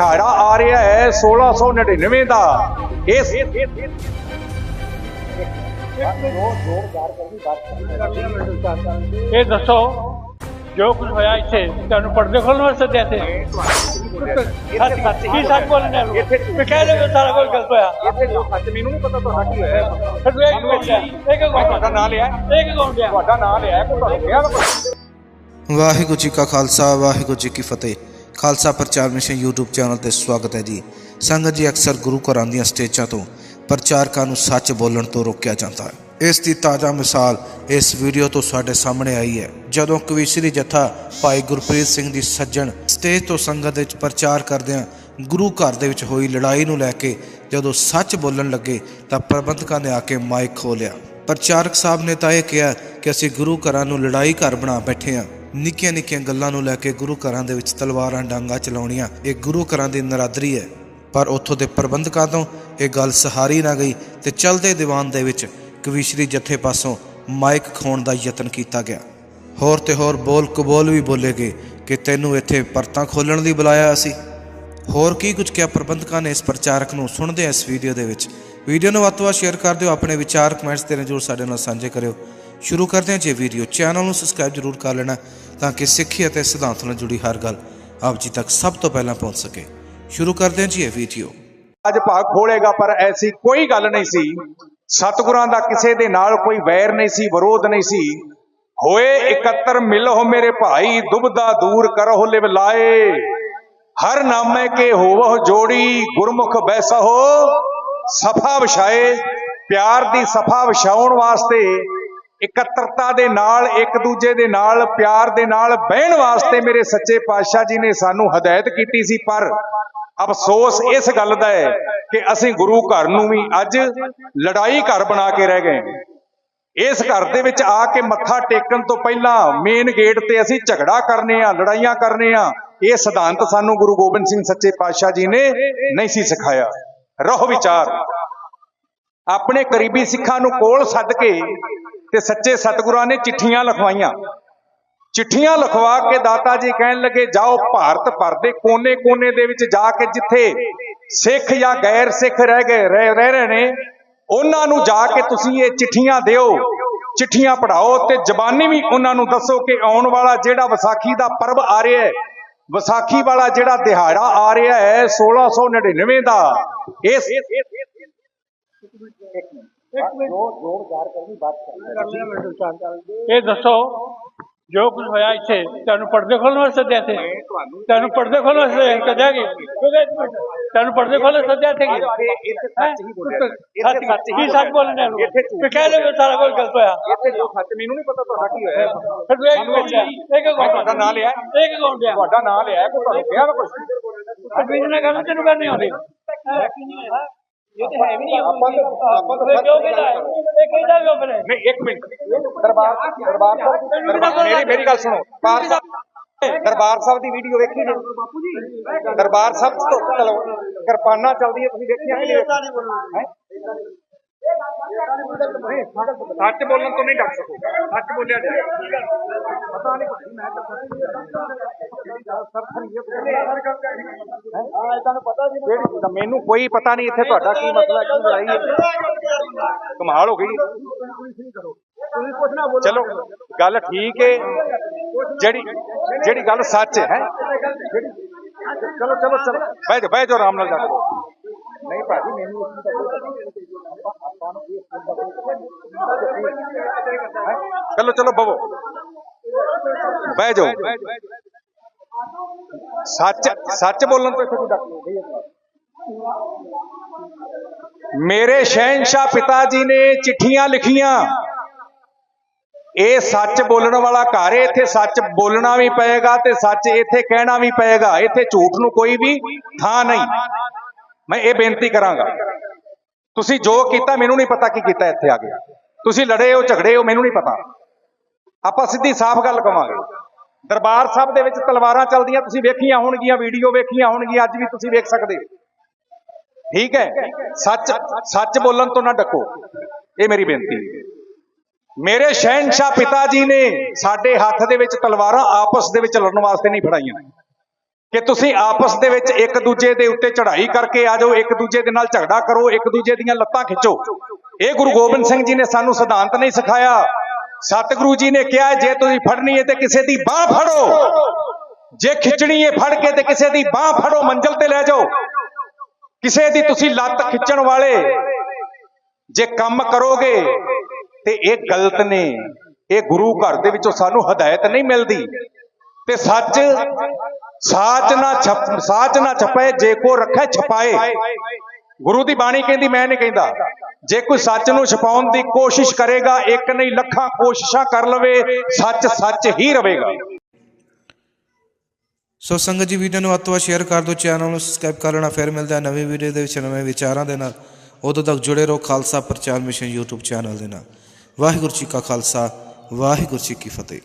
ਦਿਹਾੜਾ ਆ ਰਿਹਾ ਹੈ 1699 ਦਾ। ਇਸ ਇਹ ਦੱਸੋ ਜੋ ਕੁਝ ਹੋਇਆ ਇੱਥੇ ਤੁਹਾਨੂੰ ਪਰਦੇ ਖੋਲਣ ਵਾਸਤੇ ਸੱਦਿਆ ਤੇ ਸੱਚ ਸੱਚ ਕੀ ਸੱਚ ਬੋਲਣਾ ਤੇ ਕਹਿ ਦੇ ਸਾਰਾ ਕੁਝ ਗਲਤ ਹੋਇਆ। ਇੱਥੇ ਜੋ ਸੱਚ ਮੈਨੂੰ ਨਹੀਂ ਪਤਾ ਤੁਹਾਡਾ ਕੀ ਹੋਇਆ ਫਿਰ ਇੱਕ ਕੌਣ ਗਿਆ ਇੱਕ ਤੁਹਾਡਾ ਨਾਂ ਲਿਆ ਇੱਕ ਕੌਣ ਗਿਆ ਤੁਹਾਡਾ ਨਾਂ ਲਿਆ ਕੋਈ ਤੁਹਾਨੂੰ ਕਿਹਾ ਵਾ ਵਾਹਿਗੁਰੂ ਜੀ ਕਾ ਖਾਲਸਾ ਵਾਹਿਗੁਰੂ ਜੀ ਕੀ ਫਤਿਹ। ਖਾਲਸਾ ਪ੍ਰਚਾਰ ਮਿਸ਼ਨ YouTube ਚੈਨਲ ਤੇ ਸਵਾਗਤ ਹੈ ਜੀ। ਸੰਗਤ ਜੀ, ਅਕਸਰ ਗੁਰੂ ਘਰਾਂ ਦੀਆਂ ਸਟੇਜਾਂ ਤੋਂ ਪ੍ਰਚਾਰਕਾਂ ਨੂੰ ਸੱਚ ਬੋਲਣ ਤੋਂ ਰੋਕਿਆ ਜਾਂਦਾ ਹੈ। ਇਸ ਦੀ ਤਾਜ਼ਾ ਮਿਸਾਲ ਇਸ ਵੀਡੀਓ ਤੋਂ ਸਾਡੇ ਸਾਹਮਣੇ ਆਈ ਹੈ। ਜਦੋਂ ਕਵੀਸ਼ਰੀ ਜਥਾ ਭਾਈ ਗੁਰਪ੍ਰੀਤ ਸਿੰਘ ਦੀ ਸੱਜਣ ਸਟੇਜ ਤੋਂ ਸੰਗਤ ਵਿੱਚ ਪ੍ਰਚਾਰ ਕਰਦਿਆਂ ਗੁਰੂ ਘਰ ਦੇ ਵਿੱਚ ਹੋਈ ਲੜਾਈ ਨੂੰ ਲੈ ਕੇ ਜਦੋਂ ਸੱਚ ਬੋਲਣ ਲੱਗੇ ਤਾਂ ਪ੍ਰਬੰਧਕਾਂ ਨੇ ਆ ਕੇ ਮਾਈਕ ਖੋਲਿਆ ਪ੍ਰਚਾਰਕ ਸਾਹਿਬ ਨੇ ਤਾਂ ਇਹ ਕਿਹਾ ਕਿ ਅਸੀਂ ਗੁਰੂ ਘਰਾਂ ਨੂੰ ਲੜਾਈ ਘਰ ਬਣਾ ਬੈਠੇ ਹਾਂ। ਨਿੱਕੀਆਂ ਨਿੱਕੀਆਂ ਗੱਲਾਂ ਨੂੰ ਲੈ ਕੇ ਗੁਰੂ ਘਰਾਂ ਦੇ ਵਿੱਚ ਤਲਵਾਰਾਂ ਡਾਂਗਾ ਚਲਾਉਣੀਆਂ, ਇਹ ਗੁਰੂ ਘਰਾਂ ਦੀ ਨਰਾਦਰੀ ਹੈ। ਪਰ ਉੱਥੋਂ ਦੇ ਪ੍ਰਬੰਧਕਾਂ ਤੋਂ ਇਹ ਗੱਲ ਸਹਾਰੀ ਨਾ ਗਈ ਤੇ ਚਲਦੇ ਦੀਵਾਨ ਦੇ ਵਿੱਚ ਕਵੀਸ਼ਰੀ ਜਥੇ ਪਾਸੋਂ ਮਾਈਕ ਖੋਣ ਦਾ ਯਤਨ ਕੀਤਾ ਗਿਆ। ਹੋਰ ਤੇ ਹੋਰ ਬੋਲ ਕਬੋਲ ਵੀ ਬੋਲੇ ਗਏ ਕਿ ਤੈਨੂੰ ਇੱਥੇ ਪਰਤਾਂ ਖੋਲਣ ਲਈ ਬੁਲਾਇਆ ਅਸੀਂ। ਹੋਰ ਕੀ ਕੁਝ ਕਿਹਾ ਪ੍ਰਬੰਧਕਾਂ ਨੇ ਇਸ ਪ੍ਰਚਾਰਕ ਨੂੰ ਸੁਣਦੇ ਆ ਇਸ ਵੀਡੀਓ ਦੇ ਵਿੱਚ। ਵੀਡੀਓ ਨੂੰ ਵੱਧ ਤੋਂ ਵੱਧ ਸ਼ੇਅਰ ਕਰ ਦਿਓ, ਆਪਣੇ ਵਿਚਾਰ ਕਮੈਂਟਸ ਤੇ ਜਰੂਰ ਸਾਡੇ ਨਾਲ ਸਾਂਝੇ ਕਰਿਓ। ਸ਼ੁਰੂ ਕਰਦੇ ਹਾਂ ਜੀ ਇਹ ਵੀਡੀਓ ਚੈਨਲ ਨੂੰ ਸਬਸਕ੍ਰਾਈਬ ਜਰੂਰ ਕਰ ਲੈਣਾ ਤਾਂ ਕਿ ਸਿੱਖੀ ਅਤੇ ਸਿਧਾਂਤ ਨਾਲ ਜੁੜੀ ਹਰ ਗੱਲ ਆਪ ਜੀ ਤੱਕ ਸਭ ਤੋਂ ਪਹਿਲਾਂ ਪਹੁੰਚ ਸਕੇ। ਸ਼ੁਰੂ ਕਰਦੇ ਹਾਂ ਜੀ ਇਹ ਵੀਡੀਓ। ਅੱਜ ਭਾਗ ਖੋਲੇਗਾ, ਪਰ ਐਸੀ ਕੋਈ ਗੱਲ ਨਹੀਂ ਸੀ। ਸਤਿਗੁਰਾਂ ਦਾ ਕਿਸੇ ਦੇ ਨਾਲ ਕੋਈ ਵੈਰ ਨਹੀਂ ਸੀ, ਵਿਰੋਧ ਨਹੀਂ ਸੀ। ਹੋਏ ਇਕੱਤਰ ਮਿਲੋ ਮੇਰੇ ਭਾਈ, ਦੁਬਦਾ ਦੂਰ ਕਰੋ ਲਿਵ ਲਾਏ। ਹਰ ਨਾਮੇ ਕੇ ਹੋਵੋ ਜੋੜੀ, ਗੁਰਮੁਖ ਬੈਸਹੋ। ਸਫਾ ਵਿਛਾਏ, ਪਿਆਰ ਦੀ ਸਫਾ ਵਿਛਾਉਣ ਵਾਸਤੇ ਇਕੱਤਰਤਾ ਦੇ ਨਾਲ, ਇੱਕ ਦੂਜੇ ਦੇ ਨਾਲ, ਪਿਆਰ ਦੇ ਨਾਲ ਬਹਿਣ ਵਾਸਤੇ ਮੇਰੇ ਸੱਚੇ ਪਾਤਸ਼ਾਹ ਜੀ ਨੇ ਸਾਨੂੰ ਹਦਾਇਤ ਕੀਤੀ ਸੀ, ਪਰ ਅਫਸੋਸ ਇਸ ਗੱਲ ਦਾ ਹੈ ਕਿ ਅਸੀਂ ਗੁਰੂ ਘਰ ਨੂੰ ਵੀ ਅੱਜ ਲੜਾਈ ਘਰ ਬਣਾ ਕੇ ਰਹਿ ਗਏ ਇਸ ਘਰ ਦੇ ਵਿੱਚ ਆ ਕੇ ਮੱਥਾ ਟੇਕਣ ਤੋਂ ਪਹਿਲਾਂ ਮੇਨ ਗੇਟ ਤੇ ਅਸੀਂ ਝਗੜਾ ਕਰਨੇ ਆ ਲੜਾਈਆਂ ਕਰਨੇ ਆ ਇਹ ਸਿਧਾਂਤ ਸਾਨੂੰ ਗੁਰੂ ਗੋਬਿੰਦ ਸਿੰਘ ਸੱਚੇ ਪਾਤਸ਼ਾਹ ਜੀ ਨੇ ਨਹੀਂ ਸੀ ਸਿਖਾਇਆ। ਰਹੋ ਵਿਚਾਰ। ਆਪਣੇ ਕਰੀਬੀ ਸਿੱਖਾਂ ਨੂੰ ਕੋਲ ਸੱਦ ਕੇ ਤੇ ਸੱਚੇ ਸਤਿਗੁਰਾਂ ਨੇ ਚਿੱਠੀਆਂ ਲਿਖਵਾਈਆਂ। ਚਿੱਠੀਆਂ ਲਿਖਵਾ ਕੇ ਦਾਤਾ ਜੀ ਕਹਿਣ ਲੱਗੇ, ਜਾਓ ਭਾਰਤ ਭਰ ਦੇ ਕੋਨੇ-ਕੋਨੇ ਦੇ ਵਿੱਚ ਜਾ ਕੇ ਜਿੱਥੇ ਸਿੱਖ ਜਾਂ ਗੈਰ ਸਿੱਖ ਰਹਿ ਗਏ, ਰਹਿ, ਰਹੇ ਨੇ, ਉਹਨਾਂ ਨੂੰ ਜਾ ਕੇ ਤੁਸੀਂ ਇਹ ਚਿੱਠੀਆਂ ਦਿਓ। ਚਿੱਠੀਆਂ ਪੜਾਓ ਤੇ ਜ਼ਬਾਨੀ ਵੀ ਉਹਨਾਂ ਨੂੰ ਦੱਸੋ ਕਿ ਆਉਣ ਵਾਲਾ ਜਿਹੜਾ ਵਿਸਾਖੀ ਦਾ ਪਰਬ ਆ ਰਿਹਾ ਹੈ, ਵਿਸਾਖੀ ਵਾਲਾ ਜਿਹੜਾ ਦਿਹਾੜਾ ਆ ਰਿਹਾ ਹੈ 1699 ਦਾ। ਇਸ ਇਹ ਦੱਸੋ ਜੋ ਕੁਝ ਹੋਇਆ ਇੱਥੇ ਤੁਹਾਨੂੰ ਪਰਦੇ ਖੋਲਣ ਵਾਸਤੇ ਸੱਦਿਆ ਤੇ ਤੁਹਾਨੂੰ ਪਰਦੇ ਖੋਲਣ ਵਾਸਤੇ ਸੱਦਿਆ ਕਿ ਤੁਹਾਨੂੰ ਪਰਦੇ ਖੋਲਣ ਸੱਦਿਆ ਤੇ ਇੱਥੇ ਸੱਚ ਹੀ ਬੋਲਿਆ ਸੱਚ ਸੱਚ ਕੀ ਸੱਚ ਬੋਲਣਾ ਹੈ? ਤੇ ਕਹਿ ਦੇ ਸਾਰਾ ਕੁਝ ਗਲਤ ਹੋਇਆ। ਇੱਥੇ ਜੋ ਸੱਚ ਮੈਨੂੰ ਨਹੀਂ ਪਤਾ ਤੁਹਾਡਾ ਕੀ ਹੋਇਆ। ਫਿਰ ਇੱਕ ਇੱਕ ਤੁਹਾਡਾ ਨਾਂ ਲਿਆ। ਇੱਕ ਕੌਣ ਗਿਆ ਤੁਹਾਡਾ ਨਾਂ ਲਿਆ। ਕੋਈ ਤੁਹਾਨੂੰ ਕਿਹਾ ਵਾ ਕੁਝ ਤਕਬੀਰ ਨਾਲ ਗੱਲ ਤੈਨੂੰ ਕਰਨੀ ਆਉਂਦੀ। ਹੈ ਆਪਾਂ ਤਾਂ- ਆਪਾਂ ਤਾਂ ਫਿਰ ਕਿਉਂ ਕਹਿੰਦਾ ਹੈ? ਇਹ ਕਹਿੰਦਾ ਕਿਉਂ ਫਿਰ? ਨਹੀਂ ਇੱਕ ਮਿੰਟ। ਦਰਬਾਰ ਦਰਬਾਰ ਸਾਹਿਬ ਦਰਬਾਰ- ਮੇਰੀ ਮੇਰੀ ਗੱਲ ਸੁਣੋ। ਦਰਬਾਰ ਸਾਹਿਬ ਦਰਬਾਰ ਸਾਹਿਬ ਦੀ ਵੀਡੀਓ ਵੇਖੀ ਜੀ ਦਰਬਾਰ ਸਾਹਿਬ ਤੋਂ ਚਲੋ ਕਿਰਪਾਨਾਂ ਚੱਲਦੀ ਹੈ ਤੁਸੀਂ ਦੇਖਿਆ ਕਿ ਨਹੀਂ ਹੈਂ? ਨਹੀਂ, ਸੱਚ ਬੋਲਣ ਤੋਂ ਨਹੀਂ ਡਰ ਸਕੋਗੇ ਸੱਚ ਬੋਲਿਆ ਜਾਏ। ਪਤਾ ਨਹੀਂ ਮੈਂ ਜੀ ਮੈਨੂੰ ਕੋਈ ਪਤਾ ਨਹੀਂ ਇੱਥੇ ਤੁਹਾਡਾ ਕੀ ਮਸਲਾ ਕੀ ਲੜਾਈ ਹੈ। ਕਮਾਲ ਹੋ ਗਈ। ਚਲੋ ਗੱਲ ਠੀਕ ਹੈ ਜਿਹੜੀ ਜਿਹੜੀ ਗੱਲ ਸੱਚ ਹੈ। ਚਲੋ ਚਲੋ ਚਲੋ। ਜਾਓ ਬਹਿ ਜਾਓ ਆਰਾਮ ਨਾਲ ਜਾ। ਨਹੀਂ ਭਾਜੀ ਮੈਨੂੰ ਇਸ ਦਾ? ਚਲੋ ਚਲੋ ਬਵੋ। ਬਹਿ ਜਾਓ। ਸੱਚ ਸੱਚ ਬੋਲਣ ਤੋਂ ਇੱਥੇ ਕੋਈ ਡਰ ਨਹੀਂ ਮੇਰੇ ਸ਼ਹਿਨशाह ਪਿਤਾ ਜੀ ਨੇ ਚਿੱਠੀਆਂ ਲਿਖੀਆਂ। ਇਹ ਸੱਚ ਬੋਲਣ ਵਾਲਾ ਘਰ ਹੈ, ਇੱਥੇ ਸੱਚ ਬੋਲਣਾ ਵੀ ਪਏਗਾ ਤੇ ਸੱਚ ਇੱਥੇ ਕਹਿਣਾ ਵੀ ਪਏਗਾ। ਇੱਥੇ ਝੂਠ ਨੂੰ ਕੋਈ ਵੀ ਥਾਂ ਨਹੀਂ। ਮੈਂ ਇਹ ਬੇਨਤੀ ਕਰਾਂਗਾ। ਤੁਸੀਂ ਜੋ ਕੀਤਾ, ਮੈਨੂੰ ਨਹੀਂ ਪਤਾ ਕੀ ਕੀਤਾ ਇੱਥੇ ਆ ਕੇ। ਤੁਸੀਂ ਲੜੇ ਹੋ, ਝਗੜੇ ਹੋ, ਮੈਨੂੰ ਨਹੀਂ ਪਤਾ। ਆਪਾਂ ਸਿੱਧੀ ਸਾਫ਼ ਗੱਲ ਕਵਾਂਗੇ। ਦਰਬਾਰ ਸਾਹਿਬ ਦੇ ਵਿੱਚ ਤਲਵਾਰਾਂ ਚੱਲਦੀਆਂ, ਤੁਸੀਂ ਵੇਖੀਆਂ ਹੋਣਗੀਆਂ, ਵੀਡੀਓ ਵੇਖੀਆਂ ਹੋਣਗੀਆਂ, ਅੱਜ ਵੀ ਤੁਸੀਂ ਵੇਖ ਸਕਦੇ ਹੋ। ਠੀਕ ਹੈ? ਸੱਚ ਸੱਚ ਬੋਲਣ ਤੋਂ ਨਾ ਡੱਕੋ। ਇਹ ਮੇਰੀ ਬੇਨਤੀ ਹੈ। ਮੇਰੇ ਸ਼ਹਿਨशाह ਪਿਤਾ ਜੀ ਨੇ ਸਾਡੇ ਹੱਥ ਦੇ ਵਿੱਚ ਤਲਵਾਰਾਂ ਆਪਸ ਦੇ ਵਿੱਚ ਲੜਨ ਵਾਸਤੇ ਨਹੀਂ ਫੜਾਈਆਂ। ਕਿ ਤੁਸੀਂ ਆਪਸ ਦੇ ਵਿੱਚ ਇੱਕ ਦੂਜੇ ਦੇ ਉੱਤੇ ਚੜ੍ਹਾਈ ਕਰਕੇ ਆ ਜਾਓ, ਇੱਕ ਦੂਜੇ ਦੇ ਨਾਲ ਝਗੜਾ ਕਰੋ, ਇੱਕ ਦੂਜੇ ਦੀਆਂ ਲੱਤਾਂ ਖਿੱਚੋ। ਇਹ ਗੁਰੂ ਗੋਬਿੰਦ ਸਿੰਘ ਜੀ ਨੇ ਸਾਨੂੰ ਸਿਧਾਂਤ ਨਹੀਂ ਸਿਖਾਇਆ। ਸਤਿਗੁਰੂ ਜੀ ਨੇ ਕਿਹਾ, ਜੇ ਤੁਸੀਂ ਫੜਨੀ ਹੈ ਤੇ ਕਿਸੇ ਦੀ ਬਾਹ ਫੜੋ। ਜੇ ਖਿੱਚਣੀ ਹੈ ਫੜ ਕੇ ਤੇ ਕਿਸੇ ਦੀ ਬਾਹ ਫੜੋ, ਮੰਜ਼ਲ ਤੇ ਲੈ ਜਾਓ। ਕਿਸੇ ਦੀ ਤੁਸੀਂ ਲੱਤ ਖਿੱਚਣ ਵਾਲੇ, ਜੇ ਕੰਮ ਕਰੋਗੇ, ਤੇ ਇਹ ਗਲਤ ਨੇ। ਇਹ ਗੁਰੂ ਘਰ ਦੇ ਵਿੱਚੋਂ ਸਾਨੂੰ ਹਦਾਇਤ ਨਹੀਂ ਮਿਲਦੀ। ਤੇ ਸੱਚ, ਸਾਚ ਨਾ ਛਪ, ਸਾਚ ਨਾ ਛਪੇ ਜੇ ਕੋ ਰੱਖੇ, ਛਪਾਏ। ਗੁਰੂ ਦੀ ਬਾਣੀ ਕਹਿੰਦੀ, ਮੈਂ ਨਹੀਂ ਕਹਿੰਦਾ। ਜੇ ਕੋਈ ਸੱਚ ਨੂੰ ਛਪਾਉਣ ਦੀ ਕੋਸ਼ਿਸ਼ ਕਰੇਗਾ, ਇੱਕ ਨਹੀਂ, ਲੱਖਾਂ ਕੋਸ਼ਿਸ਼ਾਂ ਕਰ ਲਵੇ, ਸੱਚ ਸੱਚ ਹੀ ਰਹੇਗਾ। ਸੋ ਸੰਗਤ ਜੀ, ਵੀਡੀਓ ਨੂੰ ਵੱਧ ਸ਼ੇਅਰ ਕਰ ਦਿਓ, ਚੈਨਲ ਨੂੰ ਸਬਸਕ੍ਰਾਈਬ ਕਰ ਲੈਣਾ, ਫਿਰ ਮਿਲਦਾ ਹੈ ਨਵੀਂ ਵੀਡੀਓ ਦੇ ਵਿੱਚ, ਨਵੇਂ ਵਿਚਾਰਾਂ ਦੇ ਨਾਲ। ਉਦੋਂ ਤੱਕ ਜੁੜੇ ਰਹੋ ਖਾਲਸਾ ਪ੍ਰਚਾਰ ਮਿਸ਼ਨ YouTube ਚੈਨਲ ਦੇ ਨਾਲ। ਵਾਹਿਗੁਰੂ ਜੀ ਕਾ ਖਾਲਸਾ, ਵਾਹਿਗੁਰੂ ਜੀ ਕੀ ਫਤਿਹ।